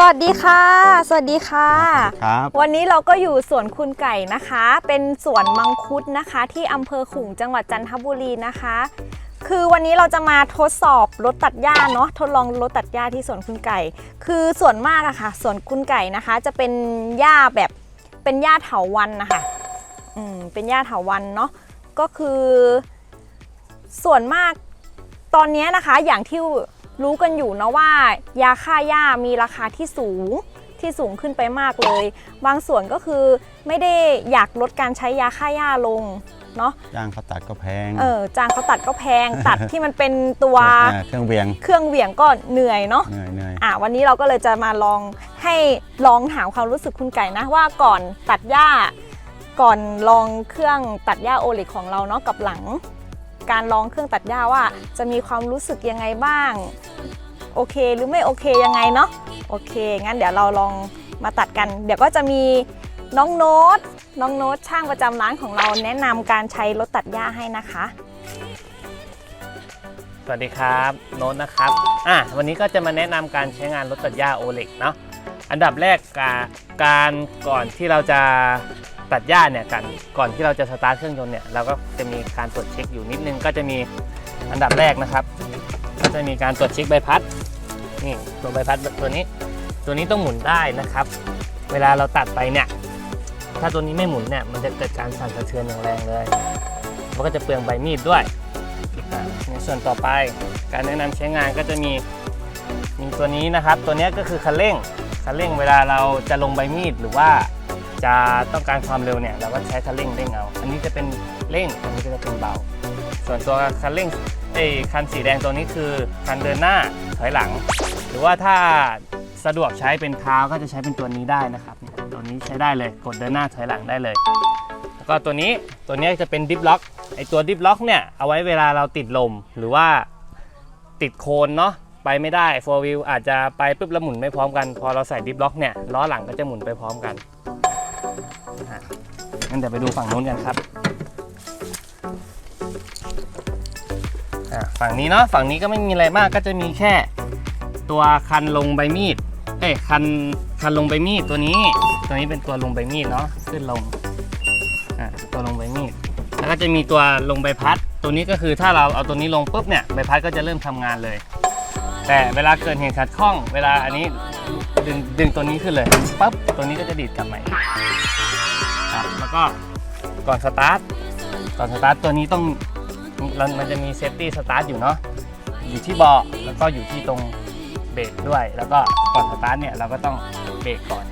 สวัสดีค่ะ สวัสดีค่ะ ครับ วันนี้เราก็อยู่สวนคุณไก่นะคะ เป็นสวนมังคุดนะคะ ที่อำเภอขลุงจังหวัดจันทบุรีนะคะ คือวันนี้เราจะมาทดสอบรถตัดหญ้าเนาะทดลองรถตัดหญ้าที่สวนคุณไก่ คือส่วนมากอะค่ะสวนคุณไก่นะคะ จะเป็นหญ้าแบบเป็นหญ้าเถาวันนะคะอืมเป็นหญ้าเถาวันเนาะก็คือ ส่วนมากตอนนี้นะคะอย่างที่ รู้กันอยู่เนาะว่ายาฆ่าหญ้ามีราคาที่สูงที่สูงขึ้นไปมากเลย บางส่วนก็คือไม่ได้อยากลดการใช้ยาฆ่าหญ้าลงเนาะจ้างเขาตัดก็แพง เออจางเขาตัดก็แพง ตัดที่มันเป็นตัวเออเครื่องเวียง เครื่องเหวี่ยงก็เหนื่อยเนาะเหนื่อยเหนื่อยอะวันนี้เราก็เลยจะมาลองให้ลองถามความรู้สึกคุณไก่นะว่าก่อนตัดหญ้า ก่อนลองเครื่องตัดหญ้าโอลิกของเราเนาะกับหลัง การลองเครื่องตัดหญ้าว่า จะมีความรู้สึกยังไงบ้าง โอเคหรือไม่โอเคยังไงเนาะโอเค งั้นเดี๋ยวเราลองมาตัดกัน เดี๋ยวก็จะมีน้องโน้ตน้องโน้ตช่างประจำร้านของเราแนะนำการใช้รถตัดหญ้าให้นะคะ สวัสดีครับโน้ตนะครับอะวันนี้ก็จะมาแนะนำการใช้งานรถตัดหญ้าโอเล็กเนาะอันดับแรกกาการก่อนที่เราจะ ตัดหญ้าเนี่ยกันก่อนที่เราจะสตาร์ทเครื่องยนต์เนี่ยเราก็จะมีการตรวจเช็คอยู่นิดนึงก็จะมีอันดับแรกนะครับ ก็จะมีการตรวจเช็คใบพัดนี่ตัวใบพัดตัวนี้ ตัวนี้ต้องหมุนได้นะครับ เวลาเราตัดไปเนี่ยถ้าตัวนี้ไม่หมุนเนี่ยมันจะเกิดการสั่นสะเทือนอย่างแรงเลยมันก็จะเปลืองใบมีดด้วยในส่วนต่อไปการแนะนำใช้งานก็จะมีมีตัวนี้นะครับ ตัวนี้ก็คือคันเร่งคันเร่งเวลาเราจะลงใบมีดหรือว่า จะต้องการความเร็วเนี่ยเราก็ใช้คันเร่งเร่งเอา อันนี้จะเป็นเร่ง อันนี้ก็จะเป็นเบา ส่วนตัวคันเร่งไอ้คันสีแดงตัวนี้คือคันเดินหน้าถอยหลัง หรือว่าถ้าสะดวกใช้เป็นเท้าก็จะใช้เป็นตัวนี้ได้นะครับ ตัวนี้ใช้ได้เลยกดเดินหน้าถอยหลังได้เลย แล้วก็ตัวนี้ตัวนี้จะเป็นดิฟล็อกไอตัวดิฟล็อกเนี่ยเอาไว้เวลาเราติดลมหรือว่าติดโคนเนาะไปไม่ได้โฟวิลอาจจะไปปุ๊บแล้วหมุนไม่พร้อมกัน พอเราใส่ดิฟล็อกเนี่ยล้อหลังก็จะหมุนไปพร้อมกัน งั้นเดี๋ยวไปดูฝั่งนู้นกันครับอะฝั่งนี้เนาะฝั่งนี้ก็ไม่มีอะไรมากก็จะมีแค่ตัวคันลงใบมีดเอ้ยคันคันลงใบมีดตัวนี้ ตัวนี้เป็นตัวลงใบมีดเนาะขึ้นลงอะตัวลงใบมีดแล้วก็จะมีตัวลงใบพัด ตัวนี้ก็คือถ้าเราเอาตัวนี้ลงปุ๊บเนี่ยใบพัดก็จะเริ่มทำงานเลย แต่เวลาเกิดเหตุขัดข้อง เวลาอันนี้ ดึงดึงตัวนี้ขึ้นเลยปั๊บตัวนี้ก็จะดีดกลับมาอีกครับแล้วก็ก่อนสตาร์ทก่อนสตาร์ทตัวนี้ต้องมันจะมีเซฟตี้สตาร์ทอยู่เนาะอยู่ที่เบาะแล้วก็อยู่ที่ตรงเบรกด้วย แล้วก็ก่อนสตาร์ทเนี่ยเราก็ต้องเบรกก่อน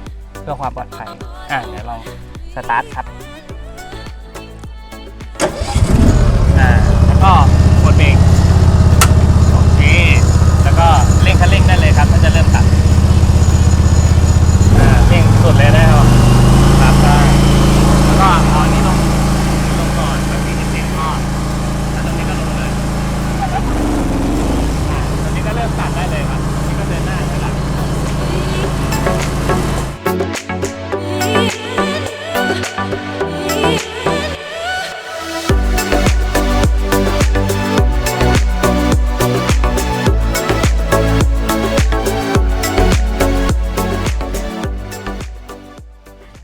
เพื่อความปลอดภัยอะเดี๋ยวลองสตาร์ทครับอ่าแล้วก็กดเบรกโอเคแล้วก็เร่งคันเร่งได้เลยครับ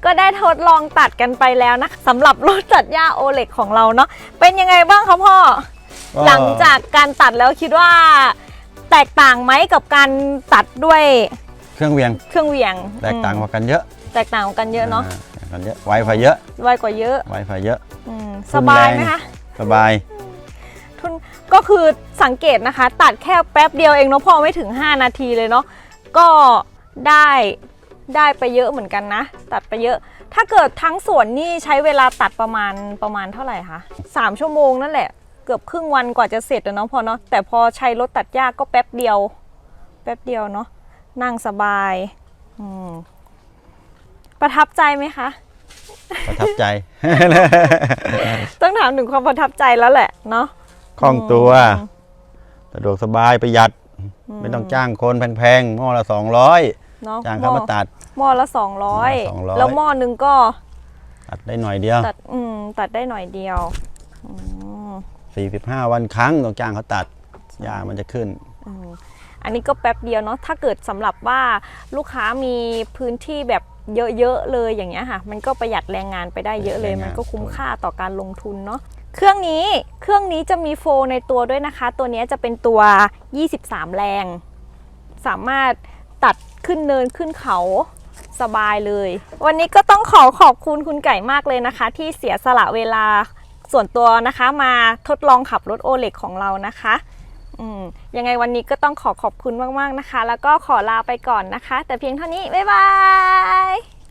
ก็ได้ทดลองตัดกันไปแล้วนะสำหรับรถตัดหญ้าโอเล็กของเราเนาะเป็นยังไงบ้างคะพ่อ หลังจากการตัดแล้วคิดว่า แตกต่างไหมกับการตัดด้วยเครื่องเวียง เครื่องเหวี่ยงแตกต่างอืมกว่ากันเยอะแตกต่างกันเยอะเนาะแตกต่างกันเยอะไวไฟเยอะไวกว่าเยอะไวไฟเยอะอืมรุสนบายแรงไหมคะสบาย ทุนก็คือสังเกตนะคะ ตัดแค่แป๊บเดียวเองเนาะพ่อไม่ถึง 5 นาทีเลยเนาะก็ได้ ได้ไปเยอะเหมือนกันนะ ตัดไปเยอะ ถ้าเกิดทั้งสวนนี่ใช้เวลาตัดประมาณประมาณเท่าไหร่คะสามชั่วโมงนั่นแหละ เกือบครึ่งวันกว่าจะเสร็จอะเนาะพอเนาะแต่พอใช้รถตัดหญ้าก็แป๊บเดียว แป๊บเดียวเนาะนั่งสบายอืมประทับใจไหมคะ ประทับใจ ต้องถามถึงความประทับใจแล้วแหละเนาะคล่องตัวอืมสะดวกสบายประหยัด ไม่ต้องจ้างคนแพงๆหม้อละ200 เนาะจ้างเขามาตัด หม้อละสองร้อยหม้อละ200 แล้วหม้อหนึงก็ตัดได้หน่อยเดียว ตัดอืมตัดได้หน่อยเดียวอืม45 วันครั้งต้องจ้างเขาตัดหญ้ามันจะขึ้น อืมอันนี้ก็แป๊บเดียวเนาะถ้าเกิดสำหรับว่าลูกค้ามีพื้นที่แบบเยอะๆเลยอย่างเงี้ยค่ะ มันก็ประหยัดแรงงานไปได้เยอะเลย แรงงาน มันก็คุ้มค่าต่อการลงทุนเนาะเครื่องนี้เครื่องนี้จะมีโฟลในตัวด้วยนะคะ ตัวเนี้ยจะเป็นตัว 23 แรง สามารถ ตัดขึ้นเนินขึ้นเขาสบายเลย วันนี้ก็ต้องขอขอบคุณคุณไก่มากเลยนะคะ ที่เสียสละเวลาส่วนตัวนะคะมาทดลองขับรถโอเล็กของเรานะคะยังไงวันนี้ก็ต้องขอขอบคุณมาก ๆ นะคะ แล้วก็ขอลาไปก่อนนะคะ แต่เพียงเท่านี้ บ๊ายบาย